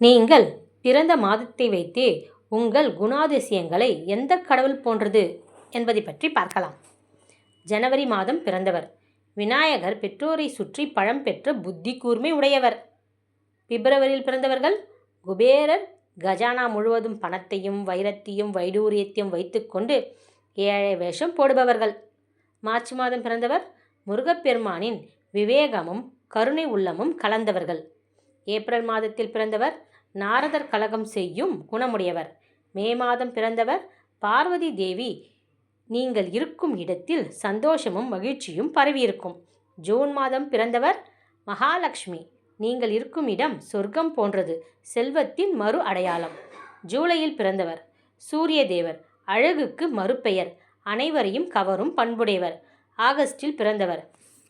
நீங்கள் பிறந்த மாதத்தை வைத்தே உங்கள் குணாதிசயங்களை எந்த கடவுள் போன்றது என்பதை பற்றி பார்க்கலாம். ஜனவரி மாதம் பிறந்தவர். விநாயகர் பெற்றோரை சுற்றி பழம் பெற்ற புத்தி கூர்மை உடையவர். பிப்ரவரியில் பிறந்தவர்கள் குபேரர் கஜானா முழுவதும் பணத்தையும் வைரத்தையும் வைடூரியத்தையும் வைத்துக்கொண்டு ஏழை வேஷம் போடுபவர்கள். மார்ச் மாதம் பிறந்தவர் முருகப்பெருமானின் விவேகமும் கருணை உள்ளமும் கலந்தவர்கள். ஏப்ரல் மாதத்தில் பிறந்தவர் நாரதர் கலகம் செய்யும் குணமுடையவர். மே மாதம் பிறந்தவர் பார்வதி தேவி. நீங்கள் இருக்கும் இடத்தில் சந்தோஷமும் மகிழ்ச்சியும் பரவியிருக்கும். ஜூன் மாதம் பிறந்தவர் மகாலட்சுமி. நீங்கள் இருக்கும் இடம் சொர்க்கம் போன்றது செல்வத்தின் மறு அடையாளம். ஜூலையில் பிறந்தவர் சூரிய தேவர் அழகுக்கு மறுபெயர். அனைவரையும் கவரும் பண்புடையவர். ஆகஸ்டில் பிறந்தவர்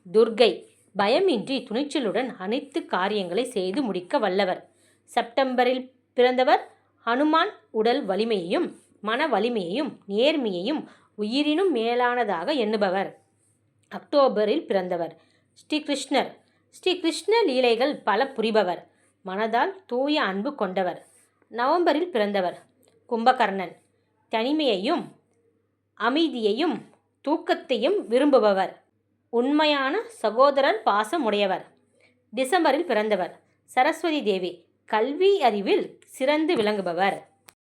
துர்கை. பயமின்றி துணிச்சலுடன் அனைத்து காரியங்களை செய்து முடிக்க வல்லவர். செப்டம்பரில் பிறந்தவர் ஹனுமான் உடல் வலிமையையும் மன வலிமையையும் நேர்மையையும் உயிரினும் மேலானதாக எண்ணுபவர். அக்டோபரில் பிறந்தவர் ஸ்ரீகிருஷ்ணர். ஸ்ரீகிருஷ்ண ஸ்ரீ கிருஷ்ண லீலைகள் பல புரிபவர். மனதால் தூய அன்பு கொண்டவர். நவம்பரில் பிறந்தவர் கும்பகர்ணன். தனிமையையும் அமைதியையும் தூக்கத்தையும் விரும்புபவர். உண்மையான சகோதரர் பாசம் உடையவர் டிசம்பரில் பிறந்தவர். சரஸ்வதி தேவி. கல்வி அறிவில் சிறந்து விளங்குபவர்.